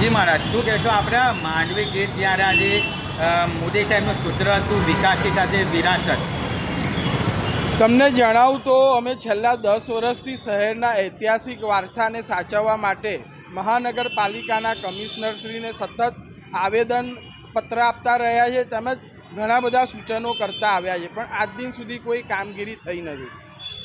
જી મહારાજ, શું કહેશો? આપણે માંડવી ગીત જ્યારે આજે મોદી સાહેબનું સૂત્ર હતું વિકાસની સાથે વિરાસત. તમને જણાવું તો અમે છેલ્લા દસ વર્ષથી શહેરના ઐતિહાસિક વારસાને સાચવવા માટે મહાનગરપાલિકાના કમિશનરશ્રીને સતત આવેદન પત્ર આપતા રહ્યા છે, તેમજ ઘણા બધા સૂચનો કરતા આવ્યા છે, પણ આજ દિન સુધી કોઈ કામગીરી થઈ નથી.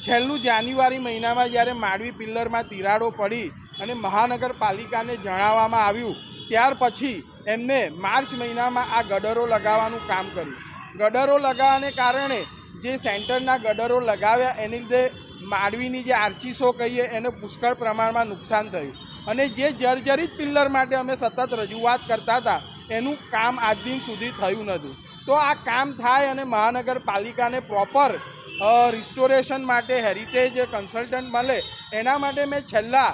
છેલ્લું જાન્યુઆરી મહિનામાં જ્યારે માંડવી પિલ્લરમાં તિરાડો પડી અને મહાનગરપાલિકાને જણાવવામાં આવ્યું, ત્યાર પછી એમને માર્ચ મહિનામાં આ ગડરો લગાવવાનું કામ કર્યું. ગડરો લગાવવાને કારણે જે સેન્ટરના ગડરો લગાવ્યા, એને લીધે માંડવીની જે આર્ચીસો કહીએ, એને પુષ્કળ પ્રમાણમાં નુકસાન થયું. અને જે જર્જરિત પિલ્લર માટે અમે સતત રજૂઆત કરતા હતા, એનું કામ આજ દિન સુધી થયું નથી. તો આ કામ થાય અને મહાનગરપાલિકાને પ્રોપર રિસ્ટોરેશન માટે હેરિટેજ કન્સલ્ટન્ટ મળે. એના માટે મેં છેલ્લા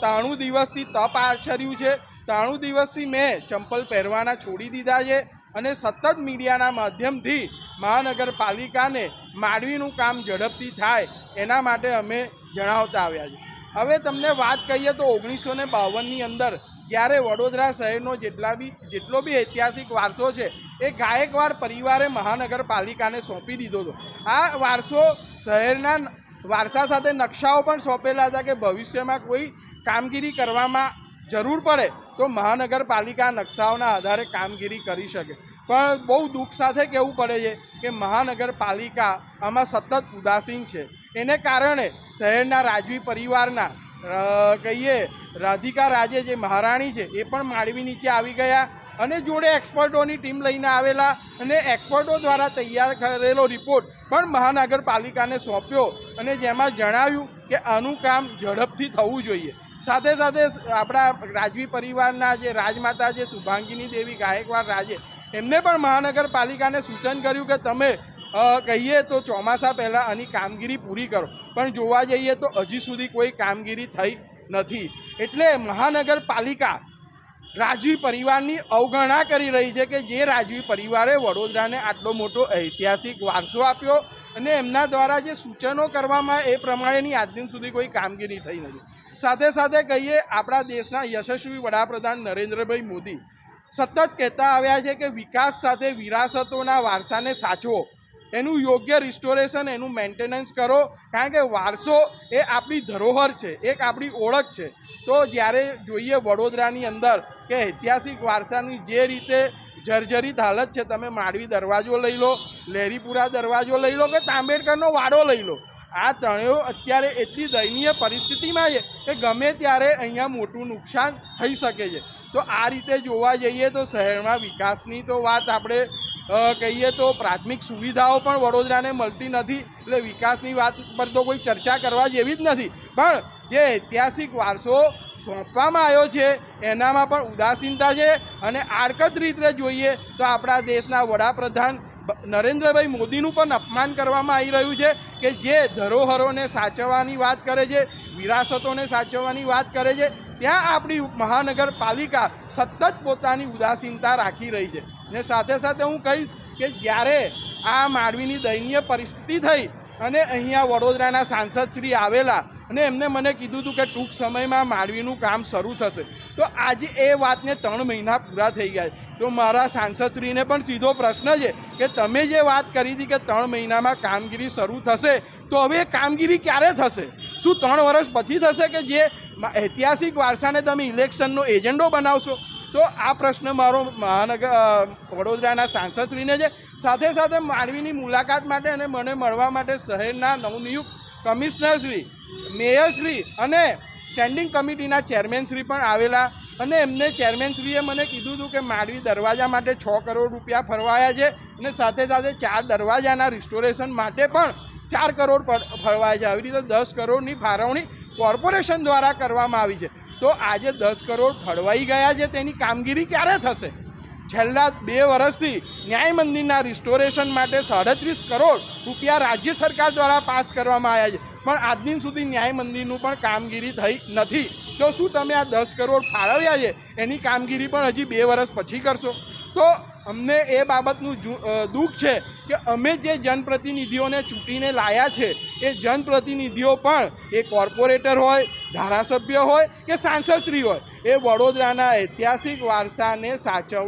ત્રાણું દિવસથી તપ આચર્યું છે. ત્રાણું દિવસથી મેં ચંપલ પહેરવાના છોડી દીધા છે અને સતત મીડિયાના માધ્યમથી મહાનગરપાલિકાને માંડવીનું કામ ઝડપથી થાય એના માટે અમે જણાવતા આવ્યા છે. હવે તમને વાત કહીએ તો ઓગણીસો ને બાવનની અંદર જ્યારે વડોદરા શહેરનો જેટલા બી, જેટલો બી ઐતિહાસિક વારસો છે એ ગાયકવાડ પરિવારે મહાનગરપાલિકાને સોંપી દીધો હતો. આ વારસો શહેરના વારસા સાથે નકશાઓ પણ સોંપેલા હતા કે ભવિષ્યમાં કોઈ કામગીરી કરવામાં જરૂર પડે તો મહાનગરપાલિકા નકશાઓના આધારે કામગીરી કરી શકે. પણ બહુ દુઃખ સાથે કહેવું પડે છે કે મહાનગરપાલિકા આમાં સતત ઉદાસીન છે. એને કારણે શહેરના રાજવી પરિવારના કહીએ, રાધિકા રાજે જે મહારાણી છે એ પણ માળવી નીચે આવી ગયા. અને જોડે એક્સપર્ટોની ટીમ લઈને આવેલા અને એક્સપર્ટો દ્વારા તૈયાર કરેલો રિપોર્ટ પણ મહાનગરપાલિકાને સોંપ્યો અને જેમાં જણાવ્યું કે આનું કામ ઝડપથી થવું જોઈએ. સાથે સાથે આપણા રાજવી પરિવારના જે રાજમાતા જે શુભાંગીની દેવી ગાયકવાડ રાજે, એમને પણ મહાનગરપાલિકાને સૂચન કર્યું કે તમે કહીએ તો ચોમાસા પહેલાં આની કામગીરી પૂરી કરો. પણ જોવા જઈએ તો હજી સુધી કોઈ કામગીરી થઈ નથી. એટલે મહાનગરપાલિકા રાજવી પરિવારની અવગણના કરી રહી છે કે જે રાજવી પરિવારે વડોદરાને આટલો મોટો ઐતિહાસિક વારસો આપ્યો અને એમના દ્વારા જે સૂચનો કરવામાં એ પ્રમાણેની આજ દિન સુધી કોઈ કામગીરી થઈ નથી. સાથે સાથે કહીએ, આપણા દેશના યશસ્વી વડાપ્રધાન નરેન્દ્રભાઈ મોદી સતત કહેતા આવ્યા છે કે વિકાસ સાથે વિરાસતોના વારસાને સાચવો. એનું યોગ્ય રિસ્ટોરેશન એનું મેન્ટેનન્સ કરો. કારણ કે વારસો એ આપણી ધરોહર છે, એક આપણી ઓળખ છે. તો જ્યારે જોઈએ વડોદરાની અંદર કે ઐતિહાસિક વારસાની જે રીતે જર્જરિત હાલત છે, તમે માંડવી દરવાજો લઈ લો લહેરીપુરા દરવાજો લઈ લો કે તાંબેડકરનો વાડો લઈ લો, આ ત્રણેય અત્યારે એટલી દયનીય પરિસ્થિતિમાં છે કે ગમે ત્યારે અહીંયા મોટું નુકસાન થઈ શકે છે. તો આ રીતે જોવા જઈએ તો શહેરમાં વિકાસની તો વાત આપણે કહીએ તો પ્રાથમિક સુવિધાઓ પણ વડોદરાને મળતી નથી, એટલે વિકાસની વાત પર તો કોઈ ચર્ચા કરવા જેવી જ નથી. પણ જે ઐતિહાસિક વારસો સોંપવામાં આવ્યો છે, એનામાં પણ ઉદાસીનતા છે અને આર્કત રીતે જોઈએ તો આપણા દેશના વડાપ્રધાન નરેન્દ્રભાઈ મોદીનું પણ અપમાન કરવામાં આવી રહ્યું છે કે જે ધરોહરોને સાચવવાની વાત કરે છે, વિરાસતોને સાચવવાની વાત કરે છે, ત્યાં આપણી મહાનગરપાલિકા સતત પોતાની ઉદાસીનતા રાખી રહી છે. ને સાથે સાથે હું કહીશ કે જ્યારે આ માળવીની દયનીય પરિસ્થિતિ થઈ અને અહીંયા વડોદરાના સાંસદશ્રી આવેલા અને એમને મને કીધું હતું કે ટૂંક સમયમાં માંડવીનું કામ શરૂ થશે. તો આજે એ વાતને ત્રણ મહિના પૂરા થઈ ગયા તો મારા સાંસદશ્રીને પણ સીધો પ્રશ્ન છે કે તમે જે વાત કરી હતી કે ત્રણ મહિનામાં કામગીરી શરૂ થશે, તો હવે કામગીરી ક્યારે થશે? શું ત્રણ વર્ષ પછી થશે કે જે ઐતિહાસિક વારસાને તમે ઇલેક્શનનો એજન્ડો બનાવશો? તો આ પ્રશ્ન મારો મહાનગર વડોદરાના સાંસદશ્રીને છે. સાથે સાથે માંડવીની મુલાકાત માટે અને મને મળવા માટે શહેરના નવનિયુક્ત કમિશનરશ્રી, મેયરશ્રી અને સ્ટેન્ડિંગ કમિટીના ચેરમેનશ્રી પણ આવેલા અને એમને ચેરમેનશ્રીએ મને કીધું હતું કે માંડવી દરવાજા માટે છ કરોડ રૂપિયા ફરવાયા છે અને સાથે સાથે ચાર દરવાજાના રિસ્ટોરેશન માટે પણ ચાર કરોડ ફરવાયા છે. આવી રીતે દસ કરોડની ફાળવણી કોર્પોરેશન દ્વારા કરવામાં આવી છે. તો આજે દસ કરોડ ફળવાઈ ગયા છે, તેની કામગીરી ક્યારે થશે? છેલ્લા બે વર્ષથી ન્યાય મંદિરના રિસ્ટોરેશન માટે સાડત્રીસ કરોડ રૂપિયા રાજ્ય સરકાર દ્વારા પાસ કરવામાં આવ્યા છે. પણ આજ દિન સુધી ન્યાય મંદિરનું પણ કામગીરી થઈ નથી. તો શું તમે આ દસ કરોડ ફાળવ્યા છે? એની કામગીરી પણ હજી બે વર્ષ પછી કરશો. તો અમને એ બાબતનું દુઃખ છે કે અમે જે જનપ્રતિનિધિઓને ચૂંટીને લાયા છે, એ જનપ્રતિનિધિઓ પણ એ કોર્પોરેટર હોય ધારાસભ્ય હોય કે સાંસદશ્રી હોય એ વડોદરાના ઐતિહાસિક વારસાને સાચવવા